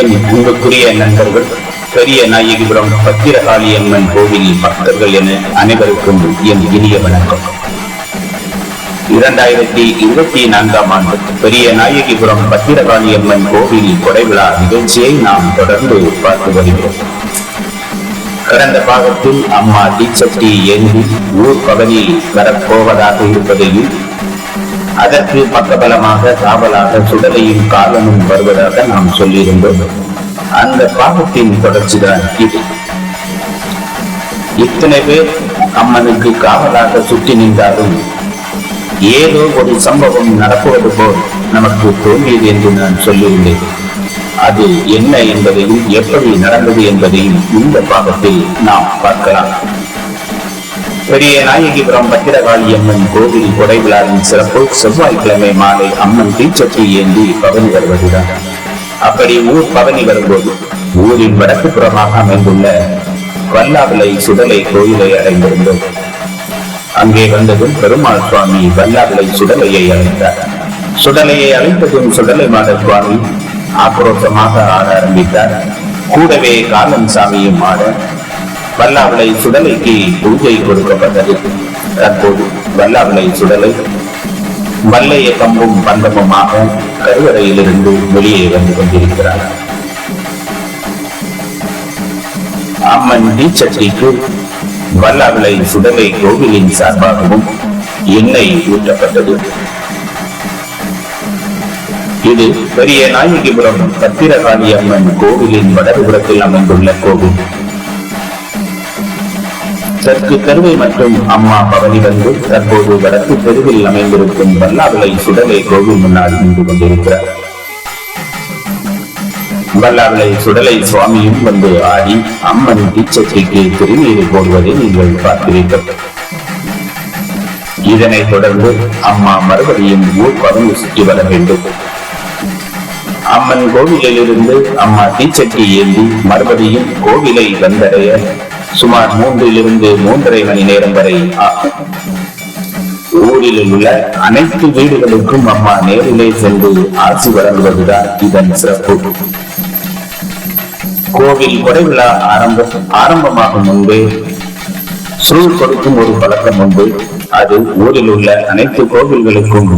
என் அன்புக்குரிய நண்பர்கள் பெரிய நாயகிபுரம் பத்திரகாளி அம்மன் கோவில் பக்தர்கள் என அனைவருக்கும் என் இனிய வணக்கம். இரண்டாயிரத்தி இருபத்தி நான்காம் ஆண்டு பெரிய நாயகிபுரம் பத்திரகாளி அம்மன் கோவில் கொடைவிழா நிகழ்ச்சியை நாம் தொடர்ந்து பார்த்து வருகிறோம். கடந்த பாகத்தில் அம்மா தீச்சட்டி ஏந்தி ஊர் பகுதி வரப்போவதாக இருப்பதையும் அதற்கு பக்கபலமாக காவலாக சுடலையும் காலனும் வருவதாக நாம் சொல்லியிருந்தோம். அந்த பாகத்தின் தொடர்ச்சிதான் இது. இத்தனை பேர் அம்மனுக்கு காவலாக சுற்றி நின்றாலும் ஏதோ ஒரு சம்பவம் நடப்புவது போல் நமக்கு தோன்றியது என்று நான் சொல்லியிருந்தேன். அது என்ன என்பதையும் எப்படி நடந்தது என்பதையும் இந்த பாகத்தில் நாம் பார்க்கலாம். பெரிய நாயகிபுரம் பத்திரகாளி அம்மன் கோவில் கொடை விழாவின் சிறப்பு செவ்வாய்க்கிழமை மாலை அம்மன் தீச்சற்றி ஏந்தி பவனி வருவதுதான் அப்படி ஊர் பவனி வரும்போது ஊரின் வடக்கு புறமாக அமைந்துள்ள வல்லாவிலை சுடலை கோயிலை அடைந்திருந்தோம். அங்கே வந்ததும் பெருமாள் சுவாமி வல்லாவிலை சுடலையை அழைத்தார் சுடலையை அழைத்ததும் சுடலை மாத சுவாமி ஆக்ரோஷமாக ஆட ஆரம்பித்தார். கூடவே காலம் சாமியும் ஆட வல்லாவிளை சுடலைக்கு பூஜை கொடுக்கப்பட்டது. தற்போது வல்லாவிளை சுடலை வல்லைய கம்பும் பந்தமுமாக கருவறையிலிருந்து வெளியே வந்து கொண்டிருக்கிறார். அம்மன் தீச்சட்டிக்கு வல்லாவிளை சுடலை கோவிலின் சார்பாகவும் எண்ணெய் ஊற்றப்பட்டது இது பெரிய நாயகிபுரம் பத்திரகாளி அம்மன் கோவிலின் வடதுபுறத்தில் அமைந்துள்ள கோவில். தெற்கு கருவை மற்றும் அம்மா பவனி வந்து தற்போது வடக்கு தெருவில் அமைந்திருக்கும் வல்லாவிளை சுடலை கோவில் முன்னால் நின்று கொண்டிருக்கிறார். வல்லாவிளை சுடலை சுவாமியும் வந்து ஆடி அம்மன் தீச்சட்டிக்கு திருநீர் போடுவதை நீங்கள் பார்க்கிறீர்கள். இதனைத் தொடர்ந்து அம்மா மறுபடியும் ஊர் சுற்றி வர வேண்டும். அம்மன் கோவிலிலிருந்து அம்மா தீச்சட்டி ஏந்தி மறுபடியும் கோவிலை வந்தடைய சுமார் மூன்றிலிருந்து மூன்றரை மணி நேரம் வரை ஆகும். ஊரில் உள்ள அனைத்து வீடுகளுக்கும் அம்மா நேரிலே சென்று ஆசி வழங்குவதுதான் இதன் சிறப்பு. கோவில் கொடைவிழா ஆரம்ப ஆரம்பமாகும் முன்பே சுருள் கொடுக்கும் ஒரு பழக்கம் உண்டு. அது ஊரில் உள்ள அனைத்து கோவில்களுக்கும்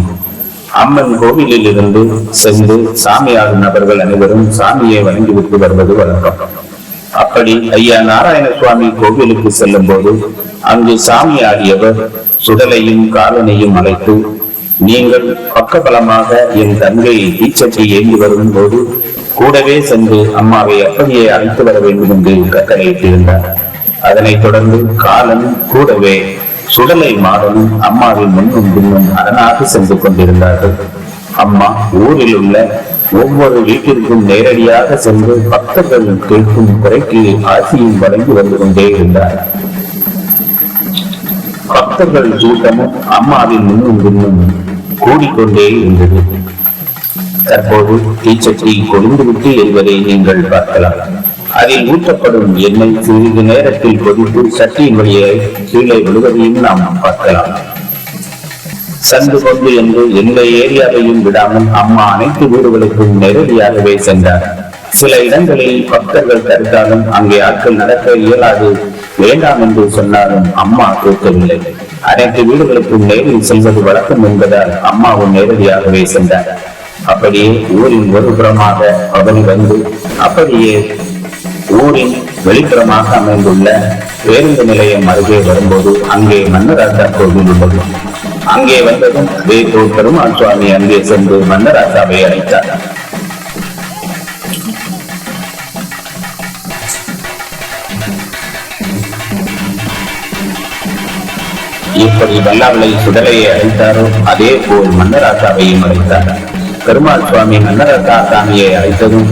அம்மன் கோவிலில் இருந்து சென்று சாமியாகும் நபர்கள் அனைவரும் சாமியை வணங்கிவிட்டு வருவது வழக்கம். அப்படி ஐயா நாராயண சுவாமி கோவிலுக்கு செல்லும் போது அங்கு சாமி ஆகியவர் சுடலையும் காலனையும் அழைத்து நீங்கள் பக்கபலமாக என் தங்கை தீச்சட்டி ஏந்தி வரும்போது கூடவே சென்று அம்மாவை அப்படியே அழைத்து வர வேண்டும் என்று கட்டளையிட்டிருந்தார் அதனைத் தொடர்ந்து காலன் கூடவே சுடலை மாடனும் அம்மாவின் முன்னும் பின்னும் அரணாக சென்று கொண்டிருந்தார்கள். அம்மா ஊரில் உள்ள ஒவ்வொரு வீட்டிற்கும் நேரடியாக சென்று பக்தர்கள் கேட்கும் குறைக்கு ஆசியும் வழங்கி வந்து கொண்டே இருந்தார். பக்தர்கள் கூட்டமும் அம்மாவின் முன்னும் பின்னும் கூடிக்கொண்டே இருந்தது. தற்போது தீச்சட்டி கொழுந்துவிட்டு என்பதை நீங்கள் பார்க்கலாம். அதில் ஊற்றப்படும் எண்ணெய் சிறிது நேரத்தில் கொதித்து சட்டியின் வழியே கீழே விழுவதையும் நாம் பார்க்கலாம். சந்து கொண்டு என்று எந்த ஏரியாவையும் விடாமல் அம்மா அனைத்து வீடுகளுக்கும் நேரடியாகவே சென்றார். சில இடங்களில் பக்தர்கள் தடுத்தாலும் அங்கே ஆட்கள் நடக்க இயலாது. வேண்டாம் என்று சொன்னாலும் அம்மா கேட்கவில்லை அனைத்து வீடுகளுக்கும் நேரில் செல்வது வழக்கம் என்பதால் அம்மாவும் நேரடியாகவே சென்றார். அப்படியே ஊரின் ஒரு புறமாக பவனி வந்து அப்படியே ஊரின் வெளிப்புறமாக அமைந்துள்ள பேருந்து நிலையம் அருகே வரும்போது அங்கே மன்னராஜா கோவில் உள்ளது. அங்கே வந்ததும் வேப்பூர் பெருமாள் சுவாமி அங்கே சென்று மன்னராசாவை அழைத்தார். எப்படி வல்லாவிளை சுடலையை அழைத்தாரோ அதே போல் மன்னராசாவையும் அழைத்தார். பெருமாள் சுவாமி மன்னரசா சாமியை அழைத்ததும்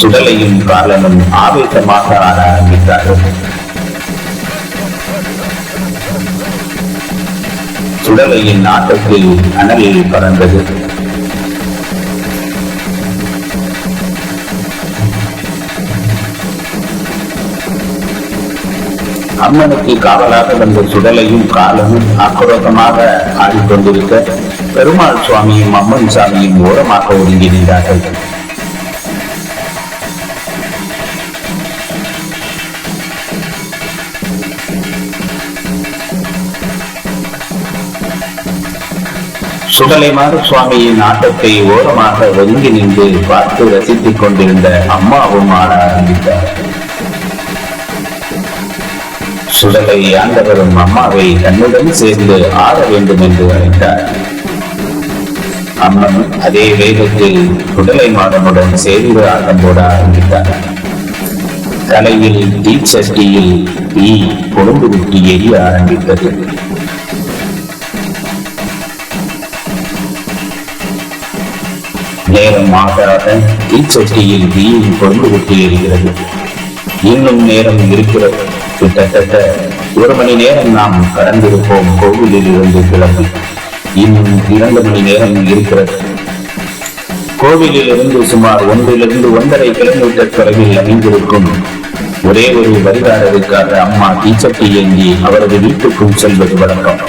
சுடலையும் காலனும் ஆவேசமாக ஆட ஆரம்பித்தார்கள். சுடலையின் நாட்டத்தில் அனலில் பறந்தது. அம்மனுக்கு காவலாக வந்த சுடலையும் காலமும் ஆக்ரோஷமாக ஆடிக்கொண்டிருக்க பெருமாள் சுவாமியும் அம்மன் சாமியும் ஓரமாக ஒதுங்கி நின்றார்கள். சுடலைமாறு சுவாமியின் ஆட்டத்தை ஓரமாக ஒதுங்கி நின்று பார்த்து ரசித்துக் கொண்டிருந்த அம்மாவும் ஆட ஆரம்பித்தார். சுடலை ஆண்டவரும் அம்மாவை தன்னுடன் சேர்ந்து ஆட வேண்டும் என்று அழைத்தார் அம்மன் அதே வேகத்தில் குடலை மாடனுடன் சேர்ந்து ஆட்டம் போட ஆரம்பித்தார். தலையில் தீச்சட்டியில் தீ கொழுந்து விட்டு எரிய ஆரம்பித்தது. நேரம் ஆக ஆக தீச்சட்டியில் தீயில் கொண்டு விட்டு எரிகிறது. இன்னும் நேரம் இருக்கிறது. கிட்டத்தட்ட ஒரு மணி நேரம் நாம் கடந்திருப்போம் கோவிலில் இருந்து கிளம்பி. இன்னும் இரண்டு மணி நேரம் இருக்கிறது. கோவிலில் இருந்து சுமார் ஒன்றிலிருந்து ஒன்றரை கிலோமீட்டர் தொலைவில் அமைந்திருக்கும் ஒரே ஒரு வரிகாரருக்காக அம்மா தீச்சட்டி ஏந்தி அவரது வீட்டுக்கும் செல்வது வழக்கம்.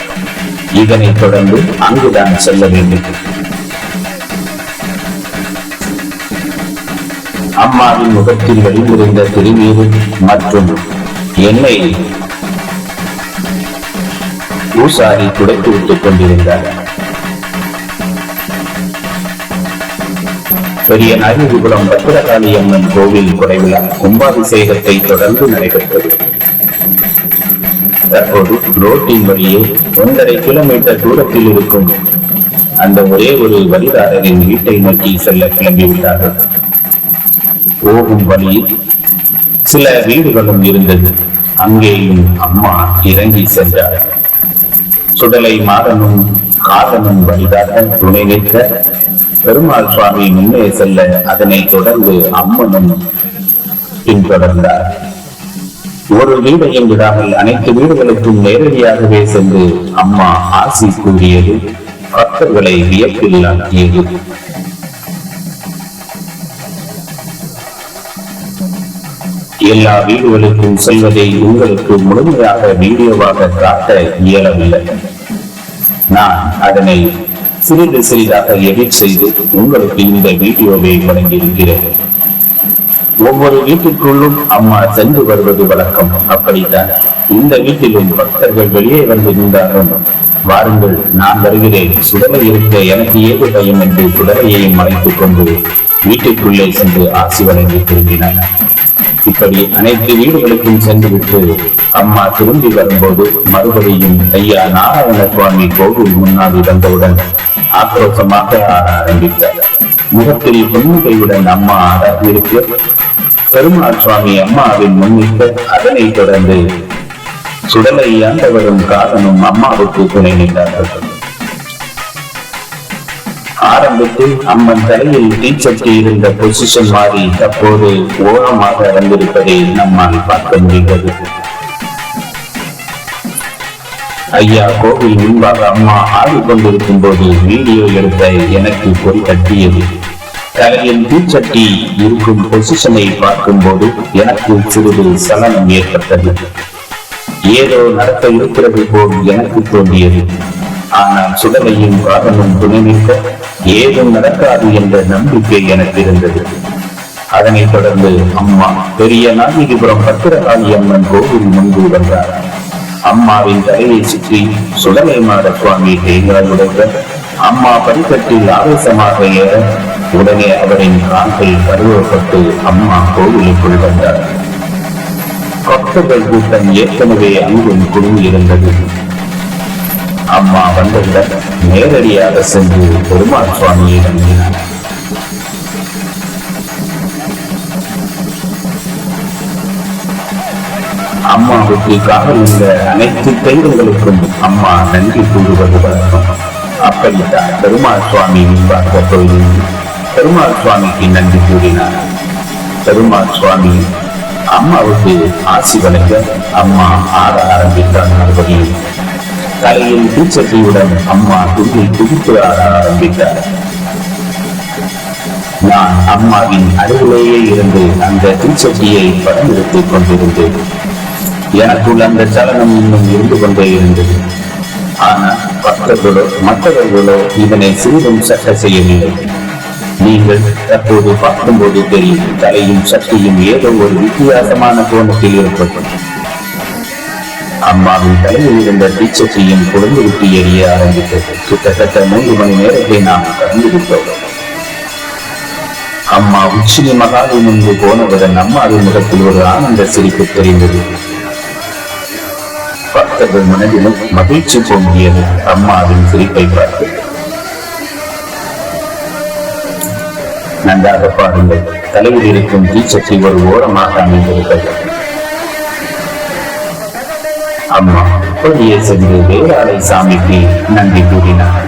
இதனைத் தொடர்ந்து அங்குதான் செல்ல வேண்டும். அம்மாவின் முகத்தில் வெளிந்திருந்த திருநீர் மற்றும் எண்ணெய் பூசாரி துடைத்து விட்டுக் கொண்டிருந்தார். பெரிய நாயகிபுரம் பத்திரகாளி அம்மன் கோவில் குறைவிழா கும்பாபிஷேகத்தை தொடர்ந்து நடைபெற்றது. தற்போது ரோட்டின் வழியே ஒன்றரை கிலோமீட்டர் தூரத்தில் இருக்கும் அந்த ஒரே ஒரு வழிகாரரின் வீட்டை நோக்கி செல்ல கிளம்பிவிட்டார்கள். போகும் வழியில் சில வீடுகளும் இருந்தது. அங்கேயும் அம்மா இறங்கி சென்றார் சுடலை மாறனும் காதனும் வழிதாக துணை நிற்க பெருமாள் சுவாமி முன்னே செல்ல அதனை தொடர்ந்து அம்மனும் பின்தொடர்ந்தார். ஒரு வீடையும் விடாமல் அனைத்து வீடுகளுக்கும் நேரடியாகவே சென்று அம்மா ஆசி கூறியது பக்தர்களை வியப்பில் ஆக்கியது எல்லா வீடுகளுக்கும் செல்வதை உங்களுக்கு முழுமையாக வீடியோவாக காட்ட இயலவில்லை. நான் அதனை சிறிது சிறிதாக எடிட் செய்து உங்களுக்கு இந்த வீடியோவை வழங்கியிருக்கிறேன். ஒவ்வொரு வீட்டுக்குள்ளும் அம்மா சென்று வருவது வழக்கம். அப்படித்தான் இந்த வீட்டிலும் பக்தர்கள் வெளியே வந்து நின்றாலும் வாருங்கள் நான் வருகிறேன். சுடலை இருக்க எனக்கு ஏது பயம் என்று சுடலையையும் மறைத்துக் கொண்டு வீட்டுக்குள்ளே சென்று ஆசி வழங்கி திரும்பினார் இப்படி அனைத்து வீடுகளுக்கும் சென்றுவிட்டு அம்மா திரும்பி வரும்போது மறுபடியும் ஐயா நாராயண சுவாமி கோவில் முன்னால் வந்தவுடன் ஆக்ரோஷமாக ஆட ஆரம்பித்தார். முகத்தில் புன்னகையுடன் அம்மா ஆட இருக்க பெருமாள் சுவாமி அம்மாவின் முன்னிட்டு அதனைத் தொடர்ந்து சுடலை ஆண்டவரும் காரணம் அம்மாவுக்கு துணை நின்றார்கள். ஆரம்பத்தில் அம்மன் தலையில் தீச்சட்டி இருந்த பொசிஷன் மாறி தற்போது ஓரமாக வந்திருப்பதை நம்மால் பார்க்க முடிகிறது. ஐயா கோவில் முன்பாக அம்மா ஆடிக்கொண்டிருக்கும் போது வீடியோ எடுத்த எனக்கு பொறி தட்டியது தலையில் தீச்சட்டி இருக்கும் பொசிஷனை பார்க்கும்போது எனக்கு சிறிது சலனம் ஏற்பட்டது. ஏதோ நடக்க இருக்கிறது போல் எனக்கு தோன்றியது. ஆனால் சுடலையும் காதலும் துணை ஏதும் நடக்காது என்ற நம்பிக்கை எனக்கு இருந்தது. அதனைத் தொடர்ந்து அம்மா பெரிய நாயகிபுரம் பத்திரகாளி அம்மன் கோவில் முன்பு வந்தார். அம்மாவின் தலையை சுற்றி சுடலை மாட சுவாமி தேங்காய் உடைக்க அம்மா படிக்கட்டில் ஆவேசமாக ஏற உடனே அவரின் கால்கள் கருவப்பட்டு அம்மா கோவிலுக்குள் வந்தார். பக்தர்கள் கூட்டம் ஏற்கனவே அங்கும் குழுமியிருந்தது அம்மா வந்தவுடன் நேரடியாக சென்று பெருமாள் சுவாமியை நம்பினார் அம்மாவுக்கு காவல் அனைத்து தெய்வங்களுக்கும் அம்மா நன்றி கூறுவது வழக்கம். அப்படித்தான் பெருமாள் சுவாமி முன்பாக கோயில் பெருமாள் சுவாமிக்கு நன்றி கூறினார். பெருமாள் சுவாமி அம்மாவுக்கு ஆசி வழங்க அம்மா ஆட ஆரம்பித்தார். மறுபடியும் கரையில் தீச்சட்டியுடன் அம்மா துள்ளி குதித்து ஆட ஆரம்பித்தார். நான் அம்மாவின் அருகிலேயே இருந்து அந்த தீச்சட்டியை படம் எடுத்துக் கொண்டிருந்தேன். எனக்குள் அந்த சலனம் இன்னும் இருந்து கொண்டே இருந்தது. ஆனால் பக்தர்களோ மற்றவர்களோ இதனை சிறிதும் சட்ட செய்யவில்லை. நீங்கள் தற்போது பார்க்கும்போது தெரியும் தலையும் சக்தியும் ஏதோ ஒரு வித்தியாசமான கோணத்தில் ஏற்பட்டது. அம்மாவின் தலையில் இருந்த தீச்சட்டியும் குழந்தை விட்டு எரிய ஆரம்பித்தது. கிட்டத்தட்ட மூன்று மணி நேரத்தை நாம் கடந்து விட்டோம் அம்மா உச்சினி மகாவி முன்பு போனவுடன் அம்மாவின் முகத்தில் ஒரு ஆனந்த சிரிப்பு தெரிந்தது. பக்தர்கள் மனதிலும் மகிழ்ச்சி பொங்கியது. அம்மாவின் சிரிப்பை பார்த்து நன்றாக பாருங்கள். தலையில் இருக்கும் தீச்சட்டி ஒரு ஓரமாக அமைந்திருக்கிறது. அம்மா வெளியே சென்று வேளாளை சாமிக்கு நன்றி கூறினார்.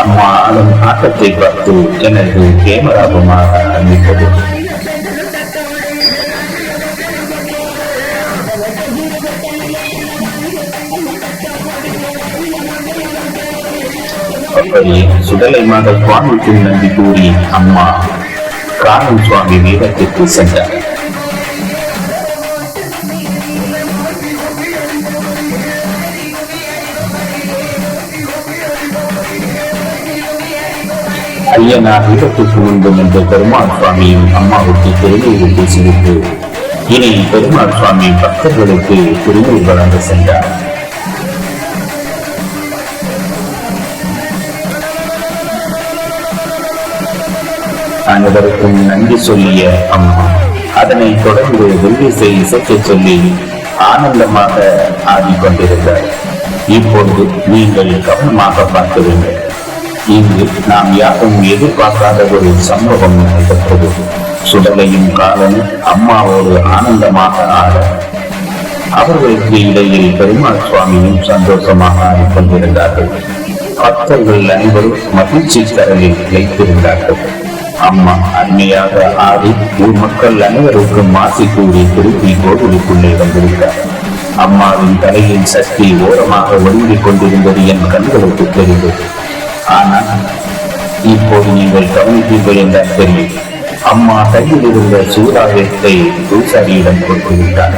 அம்மா அதன் ஆட்டத்தை பார்த்து எனக்கு கேமராபமாக ஆரம்பித்தது அப்படியே சுடலை மாத சுவாமிக்கு நன்றி கூறி அம்மா காரணம் சுவாமி வீரத்திற்கு சென்றார். ஐயனார் வீரத்துக்கு முன்பு என்ற பெருமாள் சுவாமியும் அம்மாவுக்கு திருநீர் பூசிவிட்டு இனி பெருமாள் சுவாமி பக்தர்களுக்கு திருநீர் வழங்க சென்றார். அனைவருக்கும் நன்றி சொல்லிய அம்மா. அதனைத் தொடர்ந்து வில்விசை இசைக்கச் சொல்லி ஆனந்தமாக ஆடிக்கொண்டிருந்தார். இப்பொழுது நீங்கள் கவனமாக பார்க்க வேண்டும். இங்கு நாம் யாரும் எதிர்பார்க்காத ஒரு சம்பவம் நடைபெற்றது சுடலையும் காலனும் அம்மாவோடு ஆனந்தமாக ஆட அவர்களுக்கு இடையில் பெருமாள் சுவாமியும் சந்தோஷமாக ஆடிக்கொண்டிருந்தார்கள். பக்தர்கள் அனைவரும் மகிழ்ச்சி கடலில் வைத்திருந்தார்கள் அம்மா அருமையாக ஆடி ஊர் மக்கள் அனைவருக்கும் மாசி கூறி திருப்பி கோவிலுக்குள்ளே வந்திருந்தார் அம்மாவின் தலையின் சக்தி ஓரமாக ஒடுங்கிக் கொண்டிருந்தது என் கண்களுக்கு தெரிந்தது. ஆனால் இப்போது நீங்கள் கவனிப்பீர்கள் என்றால் தெரியும். அம்மா கையில் இருந்த சூறாயத்தை பூசாரியிடம் கொடுத்துவிட்டார்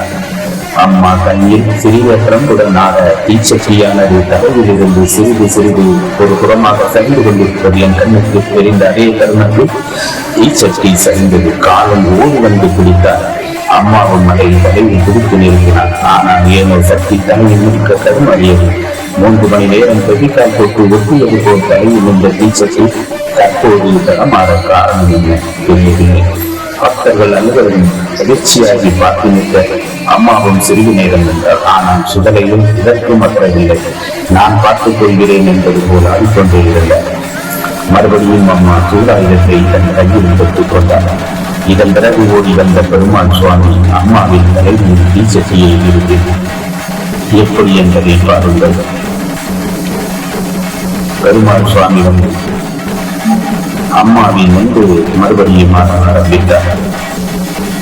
அம்மா கையில் சிறிய பிரம்புடன் ஆட தீச்சட்டியானது இருந்து சிறிது சிறிது ஒரு புறமாக சரிந்து கொண்டிருப்பது என் கண்ணுக்கு தெரிந்த அதே தருணத்தில் தீச்சட்டி சரிந்தது காலம் ஓடி வந்து பிடித்தார் அம்மாவும் அதை தலையில் பிடித்து நிறுத்தினார் ஆனால் ஏனோ சக்தி தலையில் நிற்க தருமறியது மூன்று மணி நேரம் பெரிக்கால் போட்டு ஒட்டியது போல் தலையில் இருந்த தீச்சட்டி தற்போது தரமாக காரணம் என்ன? தெரியவில்லை. பக்தர்கள் அனைவரும் எதிர்ச்சியாகி பார்த்து நிற்க அம்மாவும் சிறிது நேரம் நின்றார். ஆனால் சுடலையும் இதற்கு மற்றவில்லை நான் பார்த்துக் கொள்கிறேன் என்பது போல் ஆடிக்கொண்டே இருந்தார் மறுபடியும் அம்மா சூடாயுதத்தை தன் கையில் எடுத்துக் கொண்டார். இதன் பிறகு ஓடி வந்த பெருமாள் சுவாமி அம்மாவின் தலைமையில் தீச்சட்டியை இருந்து எப்படி என்பதை பாருங்கள். பெருமாள் சுவாமி வந்து அம்மாவின் முன்பு மறுபடியும் ஆரம்பித்தார்.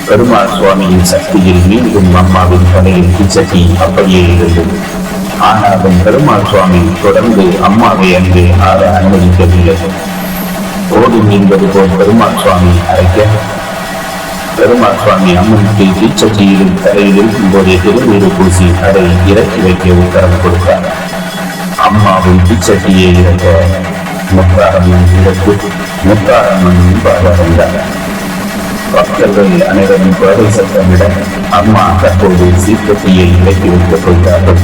பெருமாள் சுவாமியின் சக்தியில் மீண்டும் அம்மாவின் தலையில் பிச்சகி அப்படியே இருந்தது. ஆனாலும் பெருமாள் சுவாமி தொடர்ந்து அம்மாவை அங்கே ஆற அனுமதிக்கவில்லை. ஓடும் என்பது போல் பெருமாள் சுவாமி அழைக்க பெருமாள் சுவாமி அம்மனுக்கு தீச்சட்டியிலும் தலையில் இருக்கும் போதே திருநீர் பூசி அதை இறக்கி வைக்க உத்தரவு கொடுத்தார். அம்மாவின் தீச்சட்டியை இறக்க முத்தாரம்மன் இடத்து முத்தாரம்மன் முன்பாக வந்தார் பக்தர்கள் அனைவரும் குழந்தை சத்தமிட அம்மா தற்போது சீர்கட்டியை இறக்கி வைக்கப் போகிறார்கள்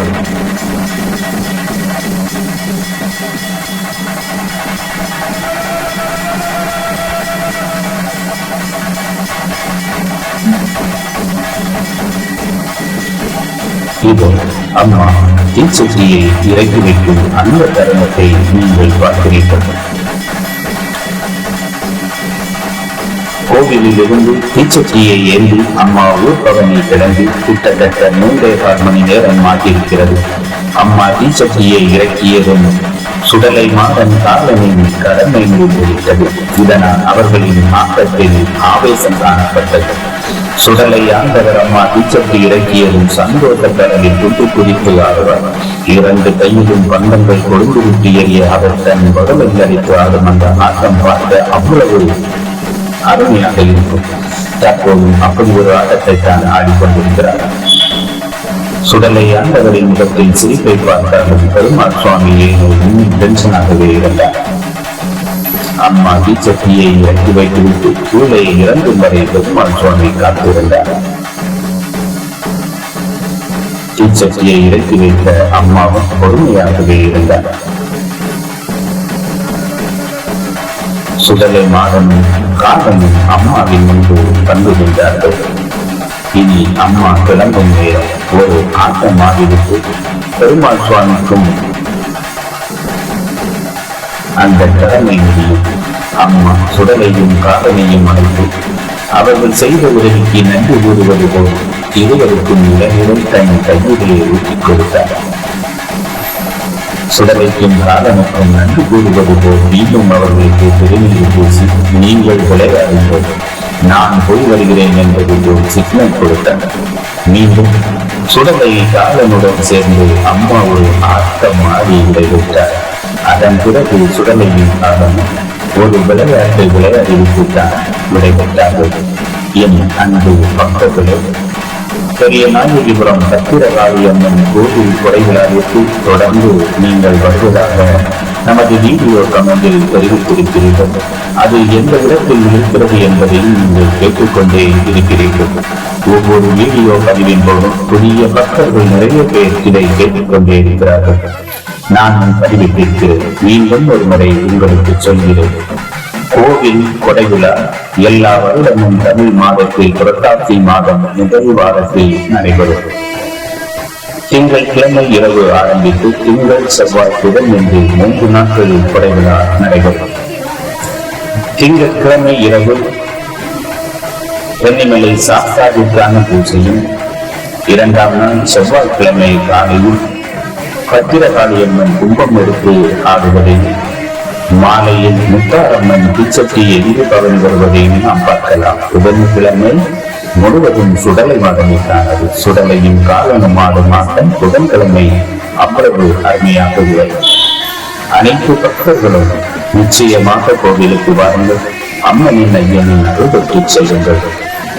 இதோ அம்மா தீச்சட்டியை இறக்கி வைக்கும் அந்த தருணத்தை நீங்கள் பார்க்கிறீர்கள். கோவிலில் இருந்து தீச்சட்டியை ஏறி அம்மா ஊர்பவனி கிடந்து கிட்டத்தட்ட மூன்றே கால் மணி நேரம் மாட்டிருக்கிறது அம்மா தீச்சட்டியை இறக்கியதும் சுடலை மாதன் காலனின் கடமை முடிந்துவிட்டது இதனால் அவர்களின் ஆட்டத்தில் ஆவேசம் காணப்பட்டது. சுடலை ஆண்டவர் அம்மா தீச்சட்டி இறக்கியதும் சந்தோஷ கடலில் குதித்து ஆடுவார் இரண்டு கையிலும் பந்தங்கள் கொழுந்து விட்டு எறிய அவர் தன் வடலை அடித்து ஆடும் அந்த ஆட்டம் பார்க்க அவ்வளவு அருமையாக இருக்கும். தற்போது அப்படி ஒரு ஆட்டத்தை தான் ஆடிக்கொண்டிருக்கிறார். சுடலை ஆண்டவரின் முகத்தில் சிரிப்பை பார்த்தார்கள் பெருமாள் சுவாமி. ஏனோ இன்னும் டென்ஷனாகவே இருந்தார். அம்மா தீச்சட்டியை இறக்கி வைத்துவிட்டு கீழே இறங்கும் வரை பெருமாள் சுவாமி காத்திருந்தார். தீச்சட்டியை இறக்கி வைத்த அம்மாவும் பொறுமையாகவே இருந்தார். சுடலை மாதனும் காதனும் அம்மாவின் முன்பு வந்துகின்றார்கள் இனி அம்மா கிளம்பும் நேரம். ஒரு ஆட்டமாக இருக்கு பெருமாள் சுவாமிக்கும் அந்த கடமை முடியும் அம்மா சுடலையும் காதலையும் அழைத்து அவர்கள் செய்த உதவிக்கு நன்றி கூறுவது போல் இருவருக்கும் இளநிலை தன் கையிலே ஊட்டிக் கொடுத்தார். சுடலைக்கும் காதனுக்கும் நன்றி கூறுவது போல் மீண்டும் அவர்களுக்கு பெருமையை பேசி நீங்கள் விளையாடுங்கள். நான் போய் வருகிறேன் என்பது போல் சிக்னல் கொடுத்தார் மீண்டும் சுடலை காலனுடன் சேர்ந்து அம்மா ஒரு ஆட்டம் ஆடி விடைபெற்றார். அதன் பிறகு சுடலையின் காலம் ஒரு விளையாட்டு விளையாடி விடைபெற்றார்கள். என் அன்பு பக்தர்களே பெரிய நாயகிபுரம் சத்திரகாளி அம்மன் கோவில் கொடைவிழாவிற்கு தொடர்ந்து நீங்கள் வருவதாக நமது வீடியோ கமெண்டில் தெரிவித்திருக்கிறீர்கள். அது எந்த இடத்தில் இருக்கிறது என்பதை நீங்கள் கேட்டுக்கொண்டே இருக்கிறீர்கள். ஒவ்வொரு வீடியோ பதிவின் போதும் புதிய பக்தர்கள் நிறைய பேர் இதை கேட்டுக்கொண்டே இருக்கிறார்கள். நான் பதிவிட்டிற்கு மீண்டும் ஒரு முறை உங்களுக்கு சொல்கிறேன். கோவில் கொடைவிழா எல்லா வருடமும் தமிழ் மாதத்தில் புரட்டாசி மாதம் முதல் வாரத்தில் நடைபெறும். திங்கள் கிழமை இரவு ஆரம்பித்து திங்கள் செவ்வாய் புதன் என்று மூன்று நாட்களில் கொடைவிழா நடைபெறும். திங்கட்கிழமை இரவு வெண்ணிமலை சாஸ்தாவிற்கான பூஜையும் இரண்டாம் நாள் செவ்வாய்க்கிழமை காலையில் பத்திரகாளியம்மன் கும்பம் எடுத்து ஆடுவதையும் மாலையில் முத்தாரம்மன் பிச்சட்டி எரிந்து பவனி வருவதையும் நாம் பார்க்கலாம். புதன்கிழமை முழுவதும் சுடலை மாதமைக்கானது சுடலையும் காலனும் ஆடும் ஆட்டம் புதன்கிழமை அவ்வளவு அருமையாக உள்ளது அனைத்து பக்தர்களும் நிச்சயமாக கோவிலுக்கு வாருங்கள். அம்மனின் ஐயனின் அருள் பெற்று செல்லுங்கள்.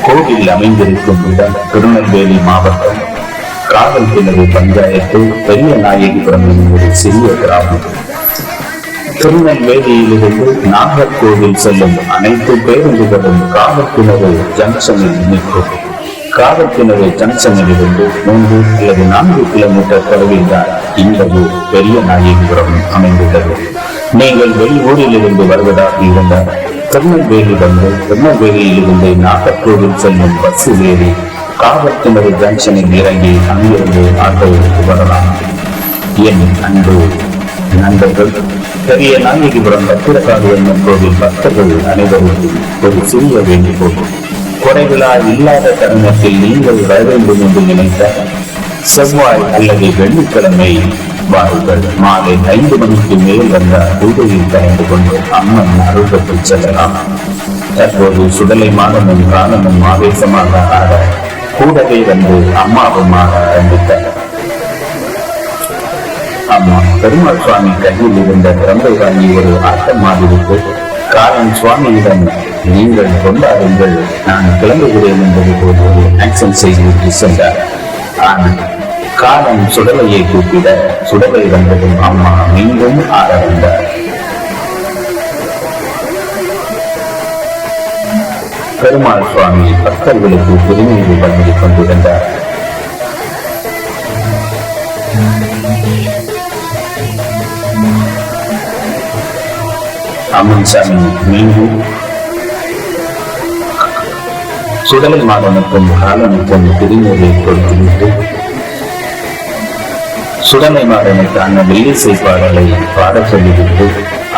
கோவில் அமைந்திருக்கும் இடம் திருநெல்வேலி மாவட்டம் காவல் கிணறு பஞ்சாயத்து பெரிய நாயகிபுரம் ஒரு சிறிய கிராமம். திருநெல்வேலியிலிருந்து நாகர்கோவில் செல்லும் அனைத்து பேருந்துகளும் காவல்கிணறு ஜங்ஷனில் நிற்கும். காவல்கிணறு ஜங்ஷனில் இருந்து மூன்று அல்லது நான்கு கிலோமீட்டர் தொலைவில் தான் இந்த ஊர் பெரிய நாயகிபுரம் அமைந்துள்ளது. நீங்கள் வெளியூரில் இருந்து வருவதாக இருந்தால் திருநெல்வேலி வந்து நாகர்கோவில் செல்லும் பஸ் ஏறி காவல்துறை ஜங்ஷனில் இறங்கி அங்கிருந்து ஆட்டோவிற்கு வரலாம். என் அன்பு நண்பர்கள் பெரிய நாயகிபுரம் பத்திரகாளி என்னும் கோவில் பக்தர்கள் அனைவருக்கும் ஒரு சிறிய வேண்டுகோள். கொடைவிழா இல்லாத தருணத்தில் நீங்கள் வர வேண்டும் என்று நினைத்தால் செவ்வாய் அல்லது வெள்ளிக்கிழமை வாருங்கள் மாலை ஐந்து மணிக்கு மேல் வந்த பூஜையில் கலந்து கொண்டு அம்மன் அருகத்தில் செல்லலாம். தற்போது சுடலை மாதமும் காலமும் ஆவேசமாக ஆட கூடவே வந்து அம்மாவுமாக ஆரம்பித்தார் அம்மா பெருமாள் சுவாமி கையில் இருந்த திறந்தை வாங்கி ஒரு ஆட்டம் மாறிவிட்டு காரன் சுவாமியிடம் நீங்கள் கொண்டாடுங்கள் நான் கிளம்புகிறேன் என்பது போல் ஒரு ஆக்சன் செய்து சென்றார். ஆனால் காலம் சுடலையை கூப்பிட சுடலை வந்ததும் அம்மா மீண்டும் ஆரம்பித்தார். பெருமாள் சுவாமி பக்தர்களுக்கு புதுமையை வழங்கிக் கொண்டிருந்தார். அம்மன் சாமி மீண்டும் சுடலை மாதனுக்கும் காலனுக்கும் திருநீரை கொடுத்துவிட்டு சுடலை மாதனுக்கான வெள்ளிசை பாடலை பாட சொல்லிவிட்டு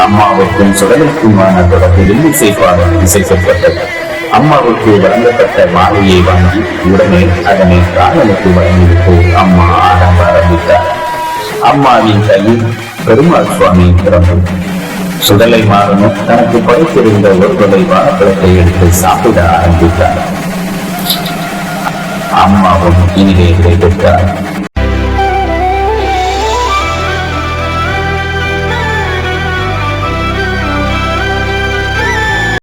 அம்மாவுக்கும் சுடலைக்குமான தொடர்பு வெள்ளிசை பாடல் இசைக்கப்பட்டது. அம்மாவுக்கு வழங்கப்பட்ட மாலையை வாங்கி உடனே அதனை காலனுக்கு வழங்கிவிட்டு அம்மா ஆரம்ப ஆரம்பித்தார். அம்மாவின் கையில் பெருமாள் சுவாமி பிறந்தது சுடலை மாறனும் தனக்கு படைத்திருந்த ஒரு கொலை வாழைப்பழத்தை எடுத்து சாப்பிட ஆரம்பித்தார். அம்மாவும் இனிலே விடைபெற்றார்